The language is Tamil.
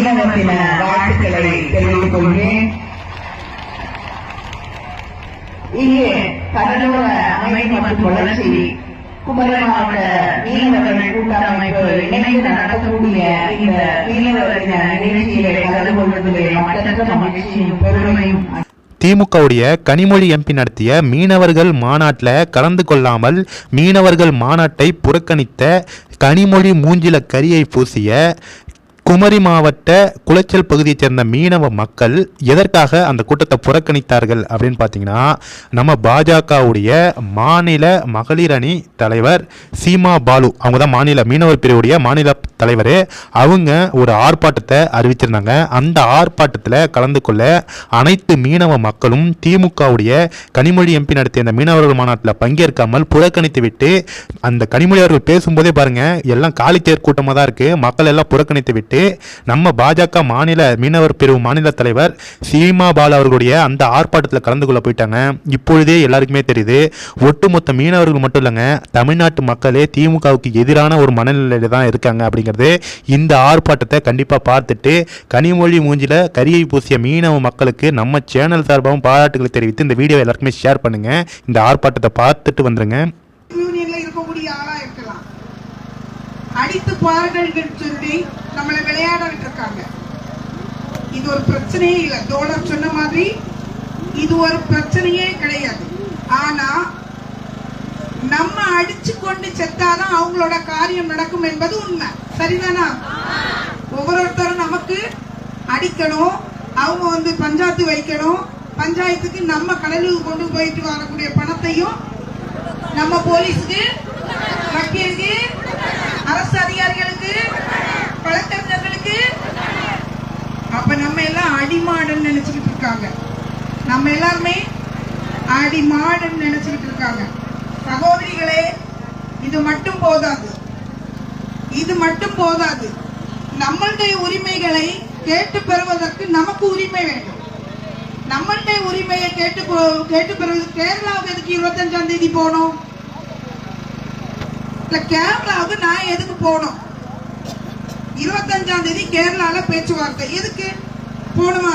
மீனவ தின வாழ்த்துக்களை தெரிவித்துக் கொள்கிறேன். இங்கே கடலோர அமைப்பு மற்றும் வளர்ச்சி குமரி மாவட்ட மீனவர்கள் கூட்டமைப்பு இணைந்து நடத்தக்கூடிய இந்த மீனவர் தின நிகழ்ச்சியிலே கலந்து கொள்வதிலே மற்றற்ற மகிழ்ச்சியும் பெருமையும் திமுகவுடைய கனிமொழி எம்பி நடத்திய மீனவர்கள் மாநாட்டில் கலந்து கொள்ளாமல் மீனவர்கள் மாநாட்டை புறக்கணித்த கனிமொழி மூஞ்சில கரியை பூசிய குமரி மாவட்ட குளச்சல் பகுதியைச் சேர்ந்த மீனவ மக்கள் எதற்காக அந்த கூட்டத்தை புறக்கணித்தார்கள் அப்படின்னு பார்த்தீங்கன்னா நம்ம பாஜகவுடைய மாநில மகளிர் அணி தலைவர் சீமா பாலு அவங்க தான் மாநில மீனவர் பிரிவுடைய மாநில தலைவர் அவங்க ஒரு ஆர்ப்பாட்டத்தை அறிவிச்சிருந்தாங்க. அந்த ஆர்ப்பாட்டத்தில் கலந்து கொள்ள அனைத்து மீனவ மக்களும் திமுகவுடைய கனிமொழி எம்பி நடத்திய அந்த மீனவர்கள் மாநாட்டில் பங்கேற்காமல் புறக்கணித்து விட்டு அந்த கனிமொழி அவர்கள் பேசும்போதே பாருங்கள் எல்லாம் காலித்தேர் கூட்டமாக தான் இருக்குது மக்கள் எல்லாம் புறக்கணித்து விட்டு நம்ம பாஜக மாநில மீனவர் பிரிவு மாநில தலைவர் சீமா பால் அவர்களுடைய அந்த ஆர்ப்பாட்டத்தில் கலந்து கொள்ள போயிட்டாங்க. இப்பொழுதே எல்லாருக்குமே தெரியுது. ஒட்டுமொத்த மீனவர்கள் மட்டும் இல்லைங்க தமிழ்நாட்டு மக்களே திமுகவுக்கு எதிரான ஒரு மனநிலையில் தான் இருக்காங்க அப்படிங்கிறது இந்த ஆர்ப்பாட்டத்தை கண்டிப்பாக பார்த்துட்டு கனிமொழி மூஞ்சில கரியை பூசிய மீனவ மக்களுக்கு நம்ம சேனல் சார்பாகவும் பாராட்டுகளை தெரிவித்து இந்த வீடியோ எல்லாருக்குமே ஷேர் பண்ணுங்கள் இந்த ஆர்ப்பாட்டத்தை பார்த்துட்டு வந்துருங்க. இருக்கக்கூடிய ஆளாக இருக்கலாம். அடித்து பாருங்கள் சொல்லி நம்மளை விளையாட இருக்காங்க இது ஒரு பிரச்சனையே இல்லை. தோழர் சொன்ன மாதிரி இது ஒரு பிரச்சனையே கிடையாது. ஆனா நம்ம அடிச்சு கொண்டு செத்தாதான் அவங்களோட காரியம் நடக்கும் என்பது உண்மை. சரிதானா? ஒவ்வொருத்தரும் நமக்கு அடிக்கணும். அவங்க வந்து பஞ்சாயத்து வைக்கணும். பஞ்சாயத்துக்கு நம்ம கடலுக்கு கொண்டு போயிட்டு வரக்கூடிய பணத்தையும் நம்ம போலீஸ்க்கு வக்கீலுக்கு அதிகாரிகளுக்கு வழக்கறிஞர்களுக்கு. அப்ப நம்ம எல்லாம் அடிமாடன் நினைச்சுக்கிட்டு இருக்காங்க. நம்ம எல்லாருமே அடிமாடன் நினைச்சுக்கிட்டு இருக்காங்க. சகோதரிகளே இது மட்டும் போதாது. இது மட்டும் போதாது. நம்மளுடைய உரிமைகளை கேட்டு பெறுவதற்கு நமக்கு உரிமை வேண்டும். நம்மளுடைய உரிமையை கேட்டு கேட்டு பெறுவது கேரளாவுக்கு எதுக்கு இருபத்தஞ்சாம் தேதி போகணும்? இல்ல கேரளாவுக்கு நான் எதுக்கு போகணும்? இருபத்தஞ்சாம் தேதி கேரளால பேச்சுவார்த்தை. எதுக்கு? போகணுமா?